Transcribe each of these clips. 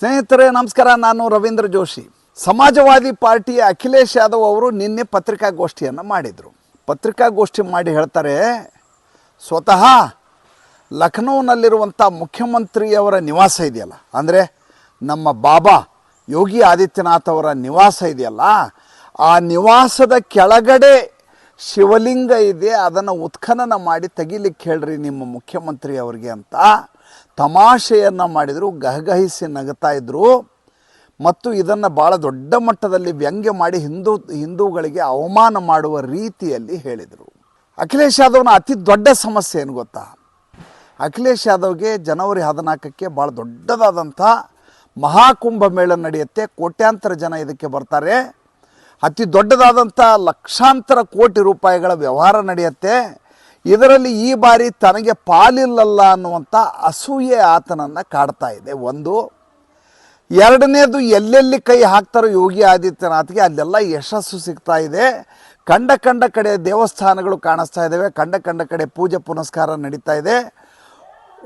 ಸ್ನೇಹಿತರೆ, ನಮಸ್ಕಾರ. ನಾನು ರವೀಂದ್ರ ಜೋಶಿ. ಸಮಾಜವಾದಿ ಪಾರ್ಟಿಯ ಅಖಿಲೇಶ್ ಯಾದವ್ ಅವರು ನಿನ್ನೆ ಪತ್ರಿಕಾಗೋಷ್ಠಿಯನ್ನು ಮಾಡಿದರು. ಪತ್ರಿಕಾಗೋಷ್ಠಿ ಮಾಡಿ ಹೇಳ್ತಾರೆ, ಸ್ವತಃ ಲಖನೌನಲ್ಲಿರುವಂಥ ಮುಖ್ಯಮಂತ್ರಿಯವರ ನಿವಾಸ ಇದೆಯಲ್ಲ, ಅಂದರೆ ನಮ್ಮ ಬಾಬಾ ಯೋಗಿ ಆದಿತ್ಯನಾಥ್ ಅವರ ನಿವಾಸ ಇದೆಯಲ್ಲ, ಆ ನಿವಾಸದ ಕೆಳಗಡೆ ಶಿವಲಿಂಗ ಇದೆ, ಅದನ್ನು ಉತ್ಖನನ ಮಾಡಿ ತೆಗಿಲಿಕ್ಕೆ ಹೇಳ್ರಿ ನಿಮ್ಮ ಮುಖ್ಯಮಂತ್ರಿ ಅವರಿಗೆ ಅಂತ. ತಮಾಷೆಯನ್ನು ಮಾಡಿದರು, ಗಹಗಹಿಸಿ ನಗುತ್ತಾ ಇದ್ದರು ಮತ್ತು ಇದನ್ನು ಭಾಳ ದೊಡ್ಡ ಮಟ್ಟದಲ್ಲಿ ವ್ಯಂಗ್ಯ ಮಾಡಿ ಹಿಂದೂ, ಹಿಂದೂಗಳಿಗೆ ಅವಮಾನ ಮಾಡುವ ರೀತಿಯಲ್ಲಿ ಹೇಳಿದರು. ಅಖಿಲೇಶ್ ಯಾದವ್ನ ಅತಿ ದೊಡ್ಡ ಸಮಸ್ಯೆ ಏನು ಗೊತ್ತಾ? ಅಖಿಲೇಶ್ ಯಾದವ್ಗೆ ಜನವರಿ ಹದಿನಾಲ್ಕಕ್ಕೆ ಭಾಳ ದೊಡ್ಡದಾದಂಥ ಮಹಾಕುಂಭ ಮೇಳ ನಡೆಯುತ್ತೆ, ಕೋಟ್ಯಾಂತರ ಜನ ಇದಕ್ಕೆ ಬರ್ತಾರೆ. ಅತಿ ದೊಡ್ಡದಾದಂಥ ಲಕ್ಷಾಂತರ ಕೋಟಿ ರೂಪಾಯಿಗಳ ವ್ಯವಹಾರ ನಡೆಯುತ್ತೆ. ಇದರಲ್ಲಿ ಈ ಬಾರಿ ತನಗೆ ಪಾಲಿಲ್ಲಲ್ಲ ಅನ್ನುವಂಥ ಅಸೂಯೆ ಆತನನ್ನು ಕಾಡ್ತಾ ಇದೆ. ಒಂದು, ಎರಡನೇದು ಎಲ್ಲೆಲ್ಲಿ ಕೈ ಹಾಕ್ತಾರೋ ಯೋಗಿ ಆದಿತ್ಯನಾಥ್ಗೆ ಅಲ್ಲೆಲ್ಲ ಯಶಸ್ಸು ಸಿಗ್ತಾ ಇದೆ. ಕಂಡ ಕಂಡ ಕಡೆ ದೇವಸ್ಥಾನಗಳು ಕಾಣಿಸ್ತಾ ಇದ್ದಾವೆ ಕಂಡ ಕಂಡ ಕಡೆ ಪೂಜೆ ಪುನಸ್ಕಾರ ನಡೀತಾ ಇದೆ.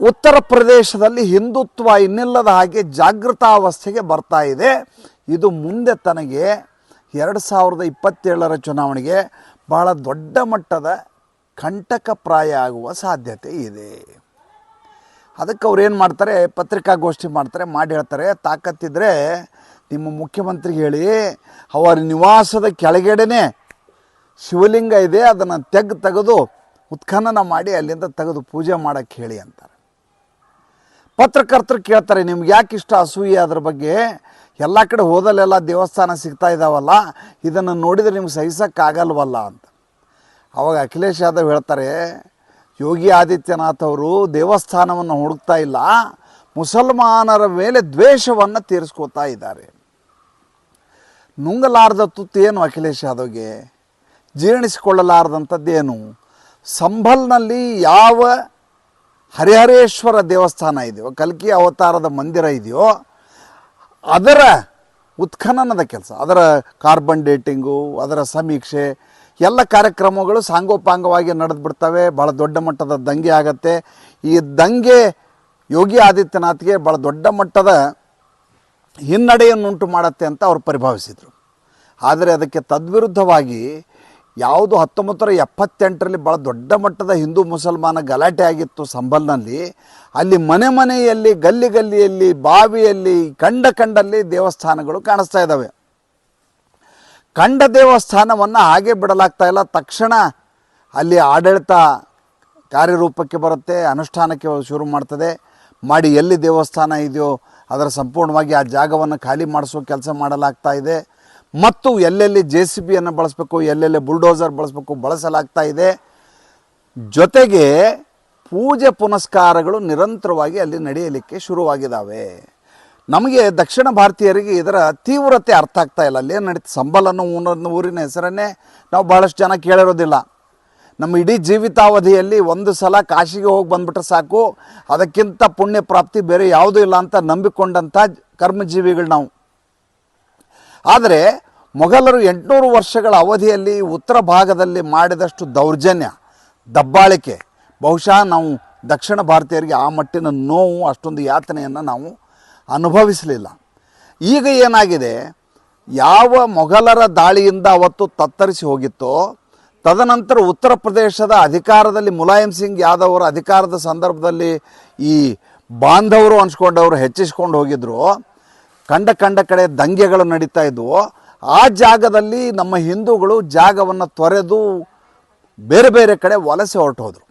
ಉತ್ತರ ಪ್ರದೇಶದಲ್ಲಿ ಹಿಂದುತ್ವ ಇನ್ನಿಲ್ಲದ ಹಾಗೆ ಜಾಗೃತಾವಸ್ಥೆಗೆ ಬರ್ತಾ ಇದೆ. ಇದು ಮುಂದೆ ತನಗೆ ಎರಡು ಸಾವಿರದ ಇಪ್ಪತ್ತೇಳರ ಚುನಾವಣೆಗೆ ಭಾಳ ದೊಡ್ಡ ಮಟ್ಟದ ಕಂಟಕಪ್ರಾಯ ಆಗುವ ಸಾಧ್ಯತೆ ಇದೆ. ಅದಕ್ಕೆ ಅವ್ರು ಏನು ಮಾಡ್ತಾರೆ, ಪತ್ರಿಕಾಗೋಷ್ಠಿ ಮಾಡ್ತಾರೆ, ಮಾಡಿ ಹೇಳ್ತಾರೆ, ತಾಕತ್ತಿದ್ರೆ ನಿಮ್ಮ ಮುಖ್ಯಮಂತ್ರಿಗೆ ಹೇಳಿ ಅವರ ನಿವಾಸದ ಕೆಳಗಡೆನೆ ಶಿವಲಿಂಗ ಇದೆ, ಅದನ್ನು ತೆಗ್ ತೆಗೆದು ಉತ್ಖನನ ಮಾಡಿ ಅಲ್ಲಿಂದ ತೆಗೆದು ಪೂಜೆ ಮಾಡೋಕ್ಕೆ ಹೇಳಿ ಅಂತಾರೆ. ಪತ್ರಕರ್ತರು ಕೇಳ್ತಾರೆ, ನಿಮ್ಗೆ ಯಾಕೆ ಇಷ್ಟ ಅಸೂಯೆ ಅದ್ರ ಬಗ್ಗೆ? ಎಲ್ಲ ಕಡೆ ಹೋದಲ್ಲೆಲ್ಲ ದೇವಸ್ಥಾನ ಸಿಗ್ತಾ ಇದ್ದಾವಲ್ಲ ಇದನ್ನು ನೋಡಿದರೆ ನಿಮ್ಗೆ ಸಹಿಸೋಕ್ಕಾಗಲ್ವಲ್ಲ ಅಂತ. ಅವಾಗ ಅಖಿಲೇಶ್ ಯಾದವ್ ಹೇಳ್ತಾರೆ, ಯೋಗಿ ಆದಿತ್ಯನಾಥ್ ಅವರು ದೇವಸ್ಥಾನವನ್ನು ಹುಡುಕ್ತಾ ಇಲ್ಲ, ಮುಸಲ್ಮಾನರ ಮೇಲೆ ದ್ವೇಷವನ್ನು ತೀರಿಸ್ಕೋತಾ ಇದ್ದಾರೆ. ನುಂಗಲಾರ್ದ ತುತ್ತೇನು ಅಖಿಲೇಶ್ ಯಾದವ್ಗೆ? ಜೀರ್ಣಿಸಿಕೊಳ್ಳಲಾರದಂಥದ್ದೇನು ಸಂಭಲ್ನಲ್ಲಿ ಯಾವ ಹರಿಹರೇಶ್ವರ ದೇವಸ್ಥಾನ ಇದೆಯೋ, ಕಲ್ಕಿ ಅವತಾರದ ಮಂದಿರ ಇದೆಯೋ, ಅದರ ಉತ್ಖನನದ ಕೆಲಸ, ಅದರ ಕಾರ್ಬನ್ ಡೇಟಿಂಗು ಅದರ ಸಮೀಕ್ಷೆ ಎಲ್ಲ ಕಾರ್ಯಕ್ರಮಗಳು ಸಾಂಗೋಪಾಂಗವಾಗಿ ನಡೆದು ಬಿಡ್ತವೆ ಭಾಳ ದೊಡ್ಡ ಮಟ್ಟದ ದಂಗೆ ಆಗತ್ತೆ. ಈ ದಂಗೆ ಯೋಗಿ ಆದಿತ್ಯನಾಥ್ಗೆ ಭಾಳ ದೊಡ್ಡ ಮಟ್ಟದ ಹಿನ್ನಡೆಯನ್ನುಂಟು ಮಾಡತ್ತೆ ಅಂತ ಅವರು ಪರಿಭಾವಿಸಿದರು. ಆದರೆ ಅದಕ್ಕೆ ತದ್ವಿರುದ್ಧವಾಗಿ ಯಾವುದು ಹತ್ತೊಂಬತ್ತರ ಎಪ್ಪತ್ತೆಂಟರಲ್ಲಿ ಭಾಳ ದೊಡ್ಡ ಮಟ್ಟದ ಹಿಂದೂ ಮುಸಲ್ಮಾನ ಗಲಾಟೆ ಆಗಿತ್ತು ಸಂಬಲ್ನಲ್ಲಿ. ಅಲ್ಲಿ ಮನೆ ಮನೆಯಲ್ಲಿ ಗಲ್ಲಿ ಗಲ್ಲಿಯಲ್ಲಿ ಬಾವಿಯಲ್ಲಿ ಕಂಡ ಕಂಡಲ್ಲಿ ದೇವಸ್ಥಾನಗಳು ಕಾಣಿಸ್ತಾ ಇದ್ದಾವೆ. ಕಂಡ ದೇವಸ್ಥಾನವನ್ನು ಹಾಗೆ ಬಿಡಲಾಗ್ತಾ ಇಲ್ಲ. ತಕ್ಷಣ ಅಲ್ಲಿ ಆಡಳಿತ ಕಾರ್ಯರೂಪಕ್ಕೆ ಬರುತ್ತೆ, ಅನುಷ್ಠಾನಕ್ಕೆ ಶುರು ಮಾಡ್ತದೆ. ಮಾಡಿ ಎಲ್ಲಿ ದೇವಸ್ಥಾನ ಇದೆಯೋ ಅದರ ಸಂಪೂರ್ಣವಾಗಿ ಆ ಜಾಗವನ್ನು ಖಾಲಿ ಮಾಡಿಸೋ ಕೆಲಸ ಮಾಡಲಾಗ್ತಾ ಇದೆ. ಮತ್ತು ಎಲ್ಲೆಲ್ಲಿ ಜೆ ಸಿ ಬಿಯನ್ನು ಬಳಸಬೇಕು, ಎಲ್ಲೆಲ್ಲಿ ಬುಲ್ಡೋಸರ್ ಬಳಸಬೇಕು ಬಳಸಲಾಗ್ತಾ ಇದೆ. ಜೊತೆಗೆ ಪೂಜೆ ಪುನಸ್ಕಾರಗಳು ನಿರಂತರವಾಗಿ ಅಲ್ಲಿ ನಡೆಯಲಿಕ್ಕೆ ಶುರುವಾಗಿದ್ದಾವೆ ನಮಗೆ ದಕ್ಷಿಣ ಭಾರತೀಯರಿಗೆ ಇದರ ತೀವ್ರತೆ ಅರ್ಥ ಆಗ್ತಾ ಇಲ್ಲ. ಅಲ್ಲಿ ಏನು ನಡೀತು? ಸಂಬಲ್ ಅನ್ನೋ ಊರಿನ ಹೆಸರನ್ನೇ ನಾವು ಭಾಳಷ್ಟು ಜನ ಕೇಳಿರೋದಿಲ್ಲ. ನಮ್ಮ ಇಡೀ ಜೀವಿತಾವಧಿಯಲ್ಲಿ ಒಂದು ಸಲ ಕಾಶಿಗೆ ಹೋಗಿ ಬಂದುಬಿಟ್ರೆ ಸಾಕು. ಅದಕ್ಕಿಂತ ಪುಣ್ಯ ಪ್ರಾಪ್ತಿ ಬೇರೆ ಯಾವುದೂ ಇಲ್ಲ ಅಂತ ನಂಬಿಕೊಂಡಂಥ ಕರ್ಮಜೀವಿಗಳು ನಾವು. ಆದರೆ ಮೊಘಲರು ಎಂಟುನೂರು ವರ್ಷಗಳ ಅವಧಿಯಲ್ಲಿ ಉತ್ತರ ಭಾಗದಲ್ಲಿ ಮಾಡಿದಷ್ಟು ದೌರ್ಜನ್ಯ, ದಬ್ಬಾಳಿಕೆ. ಬಹುಶಃ ನಾವು ದಕ್ಷಿಣ ಭಾರತೀಯರಿಗೆ ಆ ಮಟ್ಟಿನ ನೋವು, ಅಷ್ಟೊಂದು ಯಾತನೆಯನ್ನು ನಾವು ಅನುಭವಿಸಲಿಲ್ಲ. ಈಗ ಏನಾಗಿದೆ? ಯಾವ ಮೊಘಲರ ದಾಳಿಯಿಂದ ಅವತ್ತು ತತ್ತರಿಸಿ ಹೋಗಿತ್ತೋ, ತದನಂತರ ಉತ್ತರ ಪ್ರದೇಶದ ಅಧಿಕಾರದಲ್ಲಿ ಮುಲಾಯಂ ಸಿಂಗ್ ಯಾದವ್ ಅವರ ಅಧಿಕಾರದ ಸಂದರ್ಭದಲ್ಲಿ ಈ ಬಾಂಧವರು ಅನ್ಸ್ಕೊಂಡವರು ಹೆಚ್ಚಿಸ್ಕೊಂಡು ಹೋಗಿದ್ರು. ಕಂಡ ಕಂಡ ಕಡೆ ದಂಗೆಗಳು ನಡೀತಾ ಇದ್ವು. ಆ ಜಾಗದಲ್ಲಿ ನಮ್ಮ ಹಿಂದೂಗಳು ಜಾಗವನ್ನು ತೊರೆದು ಬೇರೆ ಬೇರೆ ಕಡೆ ವಲಸೆ ಹೊರಟು ಹೋದರು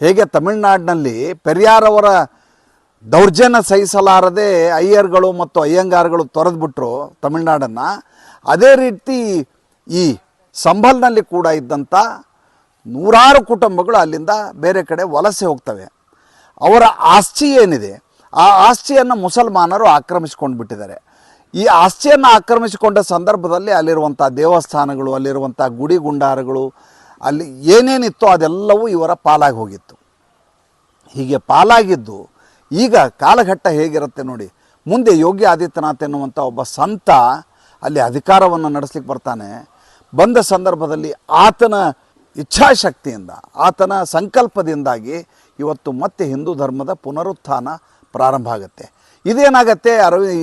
ಹೇಗೆ ತಮಿಳುನಾಡಿನಲ್ಲಿ ಪೆರಿಯಾರವರ ದೌರ್ಜನ್ಯ ಸಹಿಸಲಾರದೆ ಅಯ್ಯರ್ಗಳು ಮತ್ತು ಅಯ್ಯಂಗಾರ್ಗಳು ತೊರೆದ್ಬಿಟ್ರು ತಮಿಳ್ನಾಡನ್ನು. ಅದೇ ರೀತಿ ಈ ಸಂಬಲ್ನಲ್ಲಿ ಕೂಡ ಇದ್ದಂಥ ನೂರಾರು ಕುಟುಂಬಗಳು ಅಲ್ಲಿಂದ ಬೇರೆ ಕಡೆ ವಲಸೆ ಹೋಗ್ತವೆ. ಅವರ ಆಸ್ತಿ ಏನಿದೆ? ಆ ಆಸ್ತಿಯನ್ನು ಮುಸಲ್ಮಾನರು ಆಕ್ರಮಿಸಿಕೊಂಡು ಬಿಟ್ಟಿದ್ದಾರೆ. ಈ ಆಸ್ತಿಯನ್ನು ಆಕ್ರಮಿಸಿಕೊಂಡ ಸಂದರ್ಭದಲ್ಲಿ ಅಲ್ಲಿರುವಂಥ ದೇವಸ್ಥಾನಗಳು ಅಲ್ಲಿರುವಂಥ ಗುಡಿ ಗುಂಡಾರಗಳು, ಅಲ್ಲಿ ಏನೇನಿತ್ತೋ ಅದೆಲ್ಲವೂ ಇವರ ಪಾಲಾಗಿ ಹೋಗಿತ್ತು. ಹೀಗೆ ಪಾಲಾಗಿದ್ದು ಈಗ ಕಾಲಘಟ್ಟ ಹೇಗಿರುತ್ತೆ ನೋಡಿ, ಮುಂದೆ ಯೋಗಿ ಆದಿತ್ಯನಾಥ್ ಎನ್ನುವಂಥ ಒಬ್ಬ ಸಂತ ಅಲ್ಲಿ ಅಧಿಕಾರವನ್ನು ನಡೆಸ್ಲಿಕ್ಕೆ ಬರ್ತಾನೆ. ಬಂದ ಸಂದರ್ಭದಲ್ಲಿ ಆತನ ಇಚ್ಛಾಶಕ್ತಿಯಿಂದ, ಆತನ ಸಂಕಲ್ಪದಿಂದಾಗಿ ಇವತ್ತು ಮತ್ತೆ ಹಿಂದೂ ಧರ್ಮದ ಪುನರುತ್ಥಾನ ಪ್ರಾರಂಭ ಆಗುತ್ತೆ. ಇದೇನಾಗತ್ತೆ ಅರವಿ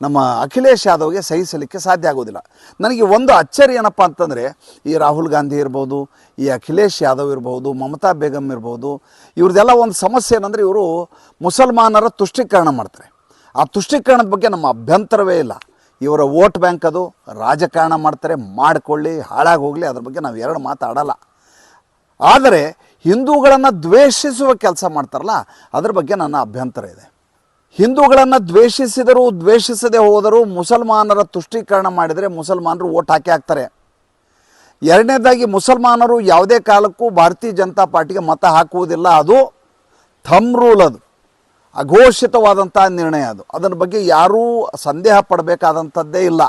ನಮ್ಮ ಅಖಿಲೇಶ್ ಯಾದವ್ಗೆ ಸಹಿಸಲಿಕ್ಕೆ ಸಾಧ್ಯ ಆಗೋದಿಲ್ಲ. ನನಗೆ ಒಂದು ಅಚ್ಚರಿ ಏನಪ್ಪ ಅಂತಂದರೆ, ಈ ರಾಹುಲ್ ಗಾಂಧಿ ಇರ್ಬೋದು, ಈ ಅಖಿಲೇಶ್ ಯಾದವ್ ಇರ್ಬೋದು, ಮಮತಾ ಬೇಗಮ್ ಇರ್ಬೋದು, ಇವ್ರದ್ದೆಲ್ಲ ಒಂದು ಸಮಸ್ಯೆ ಏನಂದರೆ ಇವರು ಮುಸಲ್ಮಾನರ ತುಷ್ಟೀಕರಣ ಮಾಡ್ತಾರೆ. ಆ ತುಷ್ಟೀಕರಣದ ಬಗ್ಗೆ ನಮ್ಮ ಅಭ್ಯಂತರವೇ ಇಲ್ಲ. ಇವರ ವೋಟ್ ಬ್ಯಾಂಕ್ ಅದು, ರಾಜಕಾರಣ ಮಾಡ್ತಾರೆ, ಮಾಡಿಕೊಳ್ಳಿ ಹಾಳಾಗಿ ಹೋಗಲಿ ಅದ್ರ ಬಗ್ಗೆ ನಾವು ಎರಡು ಮಾತಾಡಲ್ಲ ಆದರೆ ಹಿಂದೂಗಳನ್ನು ದ್ವೇಷಿಸುವ ಕೆಲಸ ಮಾಡ್ತಾರಲ್ಲ, ಅದ್ರ ಬಗ್ಗೆ ನನ್ನ ಅಭ್ಯಂತರ ಇದೆ. ಹಿಂದೂಗಳನ್ನು ದ್ವೇಷಿಸಿದರೂ ದ್ವೇಷಿಸದೆ ಹೋದರೂ ಮುಸಲ್ಮಾನರ ತುಷ್ಟೀಕರಣ ಮಾಡಿದರೆ ಮುಸಲ್ಮಾನರು ಓಟ್ ಹಾಕಿ ಹಾಕ್ತಾರೆ. ಎರಡನೇದಾಗಿ ಮುಸಲ್ಮಾನರು ಯಾವುದೇ ಕಾಲಕ್ಕೂ ಭಾರತೀಯ ಜನತಾ ಪಾರ್ಟಿಗೆ ಮತ ಹಾಕುವುದಿಲ್ಲ. ಅದು ಥಮ್ ರೂಲ್ ಅದು. ಅಘೋಷಿತವಾದಂಥ ನಿರ್ಣಯ ಅದು. ಅದರ ಬಗ್ಗೆ ಯಾರೂ ಸಂದೇಹ ಪಡಬೇಕಾದಂಥದ್ದೇ ಇಲ್ಲ.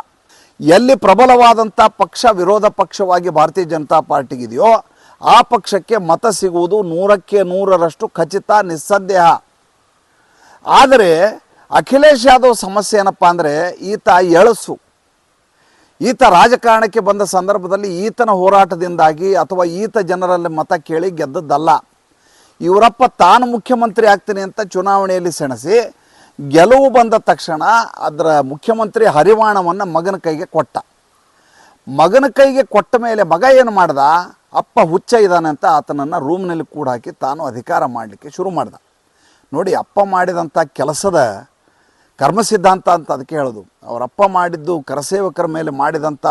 ಎಲ್ಲಿ ಪ್ರಬಲವಾದಂಥ ಪಕ್ಷ ವಿರೋಧ ಪಕ್ಷವಾಗಿ ಭಾರತೀಯ ಜನತಾ ಪಾರ್ಟಿಗಿದೆಯೋ ಆ ಪಕ್ಷಕ್ಕೆ ಮತ ಸಿಗುವುದು ನೂರಕ್ಕೆ ನೂರರಷ್ಟು ಖಚಿತ ನಿಸ್ಸಂದೇಹ. ಆದರೆ ಅಖಿಲೇಶ್ ಯಾದವ್ ಸಮಸ್ಯೆ ಏನಪ್ಪ ಅಂದರೆ ಈತ ಎಳಸು. ಈತ ರಾಜಕಾರಣಕ್ಕೆ ಬಂದ ಸಂದರ್ಭದಲ್ಲಿ ಈತನ ಹೋರಾಟದಿಂದಾಗಿ ಅಥವಾ ಈತ ಜನರಲ್ಲಿ ಮತ ಕೇಳಿ ಗೆದ್ದದ್ದಲ್ಲ. ಇವರಪ್ಪ ತಾನು ಮುಖ್ಯಮಂತ್ರಿ ಆಗ್ತೀನಿ ಅಂತ ಚುನಾವಣೆಯಲ್ಲಿ ಸೆಣಸಿ ಗೆಲುವು ಬಂದ ತಕ್ಷಣ ಅದರ ಮುಖ್ಯಮಂತ್ರಿ ಹರಿವಾಣವನ್ನು ಮಗನ ಕೈಗೆ ಕೊಟ್ಟ. ಮಗನ ಕೈಗೆ ಕೊಟ್ಟ ಮೇಲೆ ಮಗ ಏನು ಮಾಡ್ದ? ಅಪ್ಪ ಹುಚ್ಚ ಇದ್ದಾನೆ ಅಂತ ಆತನನ್ನು ರೂಮ್ನಲ್ಲಿ ಕೂಡ ಹಾಕಿ ತಾನು ಅಧಿಕಾರ ಮಾಡಲಿಕ್ಕೆ ಶುರು ಮಾಡ್ದ. ನೋಡಿ, ಅಪ್ಪ ಮಾಡಿದಂಥ ಕೆಲಸದ ಕರ್ಮ ಸಿದ್ಧಾಂತ ಅಂತ ಅದಕ್ಕೆ ಹೇಳೋದು. ಅವರಪ್ಪ ಮಾಡಿದ್ದು ಕರಸೇವಕರ ಮೇಲೆ ಮಾಡಿದಂಥ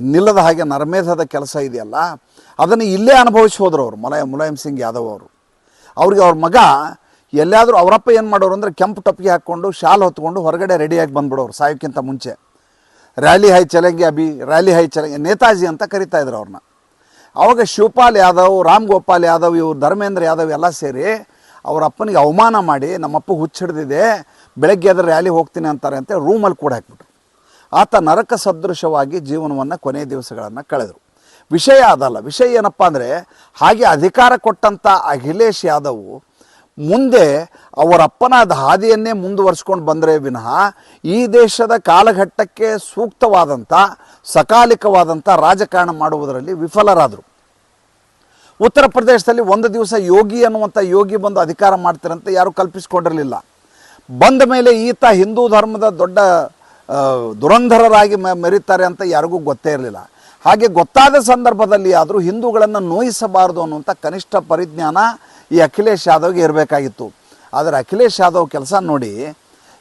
ಇನ್ನಿಲ್ಲದ ಹಾಗೆ ನರಮೇಧದ ಕೆಲಸ ಇದೆಯಲ್ಲ, ಅದನ್ನು ಇಲ್ಲೇ ಅನುಭವಿಸಿ ಹೋದರು ಅವರು, ಮುಲಾಯ, ಮುಲಾಯಂ ಸಿಂಗ್ ಯಾದವ್ ಅವರು. ಅವ್ರಿಗೆ ಅವ್ರ ಮಗ ಎಲ್ಲಾದರೂ ಅವರಪ್ಪ ಏನು ಮಾಡೋರು ಅಂದರೆ ಕೆಂಪು ಟಪ್ಪಿಗೆ ಹಾಕ್ಕೊಂಡು ಶಾಲ್ ಹೊತ್ಕೊಂಡು ಹೊರಗಡೆ ರೆಡಿಯಾಗಿ ಬಂದ್ಬಿಡೋರು ಸಾಯೋಕ್ಕಿಂತ ಮುಂಚೆ. ರ್ಯಾಲಿ ಹೈ ಚಲಂಗಿ ಅಭಿ, ರ್ಯಾಲಿ ಹೈ ಚಲಂಗಿ, ನೇತಾಜಿ ಅಂತ ಕರಿತಾ ಇದ್ರು ಅವ್ರನ್ನ. ಅವಾಗ ಶಿವಪಾಲ್ ಯಾದವ್, ರಾಮ್ ಗೋಪಾಲ್ ಯಾದವ್, ಇವರು ಧರ್ಮೇಂದ್ರ ಯಾದವ್ ಎಲ್ಲ ಸೇರಿ ಅವ್ರ ಅಪ್ಪನಿಗೆ ಅವಮಾನ ಮಾಡಿ ನಮ್ಮಪ್ಪ ಹುಚ್ಚಿಡ್ದಿದೆ ಬೆಳಗ್ಗೆ ಅದ್ರ ರ್ಯಾಲಿ ಹೋಗ್ತೀನಿ ಅಂತಾರೆ ಅಂತ ರೂಮಲ್ಲಿ ಕೂಡ ಹಾಕ್ಬಿಟ್ರು. ಆತ ನರಕ ಸದೃಶವಾಗಿ ಜೀವನವನ್ನು ಕೊನೆಯ ದಿವಸಗಳನ್ನು ಕಳೆದರು. ವಿಷಯ ಅದಲ್ಲ. ವಿಷಯ ಏನಪ್ಪ ಅಂದರೆ, ಹಾಗೆ ಅಧಿಕಾರ ಕೊಟ್ಟಂಥ ಅಖಿಲೇಶ್ ಯಾದವ್ ಮುಂದೆ ಅವರ ಅಪ್ಪನಾದ ಹಾದಿಯನ್ನೇ ಮುಂದುವರಿಸ್ಕೊಂಡು ಬಂದರೆ ವಿನಃ ಈ ದೇಶದ ಕಾಲಘಟ್ಟಕ್ಕೆ ಸೂಕ್ತವಾದಂಥ ಸಕಾಲಿಕವಾದಂಥ ರಾಜಕಾರಣ ಮಾಡುವುದರಲ್ಲಿ ವಿಫಲರಾದರು. ಉತ್ತರ ಪ್ರದೇಶದಲ್ಲಿ ಒಂದು ದಿವಸ ಯೋಗಿ ಅನ್ನುವಂಥ ಯೋಗಿ ಬಂದು ಅಧಿಕಾರ ಮಾಡ್ತಾರಂತೆ, ಯಾರೂ ಕಲ್ಪಿಸ್ಕೊಂಡಿರಲಿಲ್ಲ. ಬಂದ ಮೇಲೆ ಈತ ಹಿಂದೂ ಧರ್ಮದ ದೊಡ್ಡ ದುರಂಧರರಾಗಿ ಮೆರೀತಾರೆ ಅಂತ ಯಾರಿಗೂ ಗೊತ್ತೇ ಇರಲಿಲ್ಲ. ಹಾಗೆ ಗೊತ್ತಾದ ಸಂದರ್ಭದಲ್ಲಿ ಆದರೂ ಹಿಂದೂಗಳನ್ನು ನೋಯಿಸಬಾರದು ಅನ್ನುವಂಥ ಕನಿಷ್ಠ ಪರಿಜ್ಞಾನ ಈ ಅಖಿಲೇಶ್ ಯಾದವ್ಗೆ ಇರಬೇಕಾಗಿತ್ತು. ಆದರೆ ಅಖಿಲೇಶ್ ಯಾದವ್ ಕೆಲಸ ನೋಡಿ,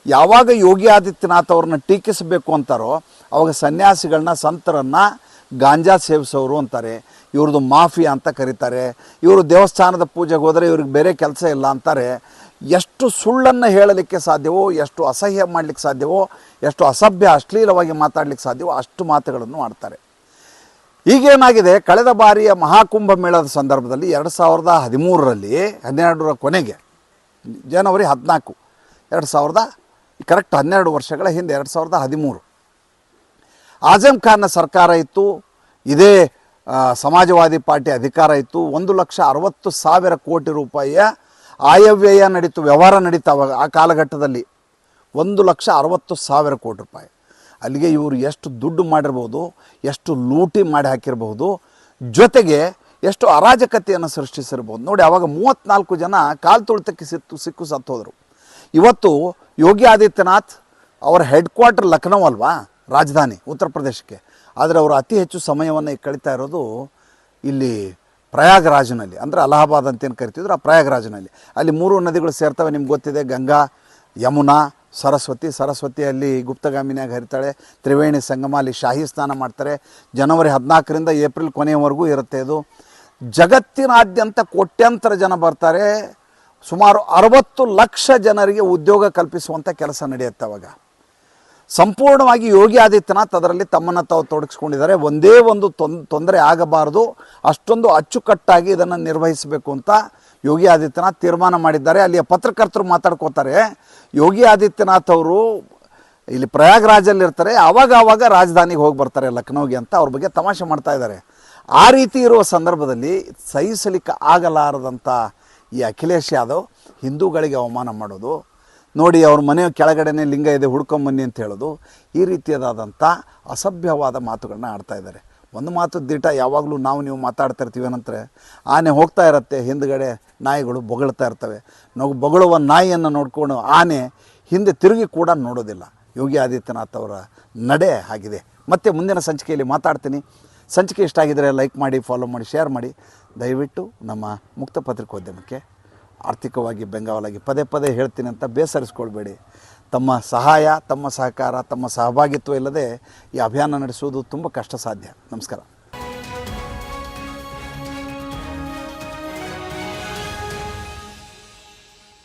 ಯಾವಾಗ ಯೋಗಿ ಆದಿತ್ಯನಾಥ್ ಅವ್ರನ್ನ ಟೀಕಿಸಬೇಕು ಅಂತಾರೋ, ಅವಾಗ ಸನ್ಯಾಸಿಗಳನ್ನ ಸಂತರನ್ನು ಗಾಂಜಾ ಸೇವಿಸೋರು ಅಂತಾರೆ. ಇವ್ರದ್ದು ಮಾಫಿಯಾ ಅಂತ ಕರೀತಾರೆ. ಇವರು ದೇವಸ್ಥಾನದ ಪೂಜೆಗೆ ಹೋದರೆ ಇವ್ರಿಗೆ ಬೇರೆ ಕೆಲಸ ಇಲ್ಲ ಅಂತಾರೆ. ಎಷ್ಟು ಸುಳ್ಳನ್ನು ಹೇಳಲಿಕ್ಕೆ ಸಾಧ್ಯವೋ, ಎಷ್ಟು ಅಸಹ್ಯ ಮಾಡಲಿಕ್ಕೆ ಸಾಧ್ಯವೋ, ಎಷ್ಟು ಅಸಭ್ಯ, ಅಶ್ಲೀಲವಾಗಿ ಮಾತಾಡಲಿಕ್ಕೆ ಸಾಧ್ಯವೋ ಅಷ್ಟು ಮಾತುಗಳನ್ನು ಮಾಡ್ತಾರೆ ಈಗೇನಾಗಿದೆ, ಕಳೆದ ಬಾರಿಯ ಮಹಾಕುಂಭ ಮೇಳದ ಸಂದರ್ಭದಲ್ಲಿ ಎರಡು ಸಾವಿರದ ಹದಿಮೂರರಲ್ಲಿ, ಹನ್ನೆರಡರ ಕೊನೆಗೆ, ಜನವರಿ ಹದಿನಾಲ್ಕು, ಎರಡು ಸಾವಿರದ ಕರೆಕ್ಟ್ ಹನ್ನೆರಡು ವರ್ಷಗಳ ಹಿಂದೆ, ಎರಡು ಸಾವಿರದ ಹದಿಮೂರು. ಆಜಮ್ ಖಾನ್ನ ಸರ್ಕಾರ ಇತ್ತು. ಇದೇ ಸಮಾಜವಾದಿ ಪಾರ್ಟಿ ಅಧಿಕಾರ ಇತ್ತು. ಒಂದು ಲಕ್ಷ ಅರವತ್ತು ಸಾವಿರ ಕೋಟಿ ರೂಪಾಯಿಯ ಆಯವ್ಯಯ ನಡೀತು, ವ್ಯವಹಾರ ನಡೀತು ಅವಾಗ, ಆ ಕಾಲಘಟ್ಟದಲ್ಲಿ. ಒಂದು ಲಕ್ಷ ಅರವತ್ತು ಸಾವಿರ ಕೋಟಿ ರೂಪಾಯಿ. ಅಲ್ಲಿಗೆ ಇವರು ಎಷ್ಟು ದುಡ್ಡು ಮಾಡಿರ್ಬೋದು, ಎಷ್ಟು ಲೂಟಿ ಮಾಡಿ ಹಾಕಿರಬಹುದು ಜೊತೆಗೆ ಎಷ್ಟು ಅರಾಜಕತೆಯನ್ನು ಸೃಷ್ಟಿಸಿರ್ಬೋದು. ನೋಡಿ, ಅವಾಗ ಮೂವತ್ತ್ನಾಲ್ಕು ಜನ ಕಾಲು ತುಳಿತಕ್ಕೆ ಸಿತ್ತು, ಸಿಕ್ಕು ಸತ್ತೋದರು. ಇವತ್ತು ಯೋಗಿ ಆದಿತ್ಯನಾಥ್, ಅವರ ಹೆಡ್ ಕ್ವಾರ್ಟರ್ ಲಖನೌ ಅಲ್ವಾ? ರಾಜಧಾನಿ, ಉತ್ತರ ಪ್ರದೇಶಕ್ಕೆ. ಆದರೆ ಅವರು ಅತಿ ಹೆಚ್ಚು ಸಮಯವನ್ನು ಕಳೀತಾ ಇರೋದು ಇಲ್ಲಿ ಪ್ರಯಾಗರಾಜ್ನಲ್ಲಿ. ಅಂದರೆ ಅಲಹಾಬಾದ್ ಅಂತೇನು ಕರಿತಿದ್ರು, ಆ ಪ್ರಯಾಗರಾಜ್ನಲ್ಲಿ. ಅಲ್ಲಿ ಮೂರು ನದಿಗಳು ಸೇರ್ತವೆ, ನಿಮ್ಗೆ ಗೊತ್ತಿದೆ. ಗಂಗಾ, ಯಮುನಾ, ಸರಸ್ವತಿ. ಸರಸ್ವತಿಯಲ್ಲಿ ಗುಪ್ತಗಾಮಿನಿಯಾಗಿ ಹರಿತಾಳೆ. ತ್ರಿವೇಣಿ ಸಂಗಮ ಅಲ್ಲಿ ಶಾಹಿ ಸ್ನಾನ ಮಾಡ್ತಾರೆ. ಜನವರಿ ಹದಿನಾಲ್ಕರಿಂದ ಏಪ್ರಿಲ್ ಕೊನೆಯವರೆಗೂ ಇರುತ್ತೆ ಇದು. ಜಗತ್ತಿನಾದ್ಯಂತ ಕೋಟ್ಯಂತರ ಜನ ಬರ್ತಾರೆ. ಸುಮಾರು ಅರವತ್ತು ಲಕ್ಷ ಜನರಿಗೆ ಉದ್ಯೋಗ ಕಲ್ಪಿಸುವಂಥ ಕೆಲಸ ನಡೆಯುತ್ತೆ ಅವಾಗ. ಸಂಪೂರ್ಣವಾಗಿ ಯೋಗಿ ಆದಿತ್ಯನಾಥ್ ಅದರಲ್ಲಿ ತಮ್ಮನ್ನು ತಾವು ತೊಡಗಿಸ್ಕೊಂಡಿದ್ದಾರೆ. ಒಂದೇ ಒಂದು ತೊಂದ್ ತೊಂದರೆ ಆಗಬಾರದು. ಅಷ್ಟೊಂದು ಅಚ್ಚುಕಟ್ಟಾಗಿ ಇದನ್ನು ನಿರ್ವಹಿಸಬೇಕು ಅಂತ ಯೋಗಿ ಆದಿತ್ಯನಾಥ್ ತೀರ್ಮಾನ ಮಾಡಿದ್ದಾರೆ. ಅಲ್ಲಿಯ ಪತ್ರಕರ್ತರು ಮಾತಾಡ್ಕೋತಾರೆ ಯೋಗಿ ಆದಿತ್ಯನಾಥ್ ಅವರು ಇಲ್ಲಿ ಪ್ರಯಾಗ್ರಾಜಲ್ಲಿರ್ತಾರೆ ಆವಾಗ ಆವಾಗ ರಾಜಧಾನಿಗೆ ಹೋಗಿ ಬರ್ತಾರೆ ಲಕ್ನೋಗೆ ಅಂತ ಅವ್ರ ಬಗ್ಗೆ ತಮಾಷೆ ಮಾಡ್ತಾ ಇದ್ದಾರೆ. ಆ ರೀತಿ ಇರುವ ಸಂದರ್ಭದಲ್ಲಿ ಸಹಿಸಲಿಕ್ಕೆ ಆಗಲಾರದಂಥ ಈ ಅಖಿಲೇಶ್ ಯಾದವ್ ಹಿಂದೂಗಳಿಗೆ ಅವಮಾನ ಮಾಡೋದು ನೋಡಿ ಅವ್ರ ಮನೆ ಕೆಳಗಡೆನೇ ಲಿಂಗ ಇದೆ ಹುಡ್ಕೊಂಬನ್ನಿ ಅಂತ ಹೇಳೋದು. ಈ ರೀತಿಯಾದಂಥ ಅಸಭ್ಯವಾದ ಮಾತುಗಳನ್ನ ಆಡ್ತಾ ಇದ್ದಾರೆ. ಒಂದು ಮಾತು ದಿಟ, ಯಾವಾಗಲೂ ನಾವು ನೀವು ಮಾತಾಡ್ತಾ ಇರ್ತೀವಿ ಆನೆ ಹೋಗ್ತಾ ಇರುತ್ತೆ, ಹಿಂದ್ಗಡೆ ನಾಯಿಗಳು ಬೊಗಳ್ತಾ ಇರ್ತವೆ. ನಾವು ಬೊಗಳುವ ನಾಯಿಯನ್ನು ನೋಡಿಕೊಂಡು ಆನೆ ಹಿಂದೆ ತಿರುಗಿ ಕೂಡ ನೋಡೋದಿಲ್ಲ. ಯೋಗಿ ಆದಿತ್ಯನಾಥ್ ಅವರ ನಡೆ ಆಗಿದೆ. ಮತ್ತೆ ಮುಂದಿನ ಸಂಚಿಕೆಯಲ್ಲಿ ಮಾತಾಡ್ತೀನಿ. ಸಂಚಿಕೆ ಇಷ್ಟ ಆಗಿದ್ದರೆ ಲೈಕ್ ಮಾಡಿ, ಫಾಲೋ ಮಾಡಿ, ಶೇರ್ ಮಾಡಿ. ದಯವಿಟ್ಟು ನಮ್ಮ ಮುಕ್ತ ಪತ್ರಿಕೋದ್ಯಮಕ್ಕೆ ಆರ್ಥಿಕವಾಗಿ ಬೆಂಗಾವಲಾಗಿ ಪದೇ ಪದೇ ಹೇಳ್ತೀನಿ ಅಂತ ಬೇಸರಿಸ್ಕೊಳ್ಬೇಡಿ. ತಮ್ಮ ಸಹಾಯ, ತಮ್ಮ ಸಹಕಾರ, ತಮ್ಮ ಸಹಭಾಗಿತ್ವ ಇಲ್ಲದೆ ಈ ಅಭಿಯಾನ ನಡೆಸುವುದು ತುಂಬ ಕಷ್ಟ ಸಾಧ್ಯ ನಮಸ್ಕಾರ.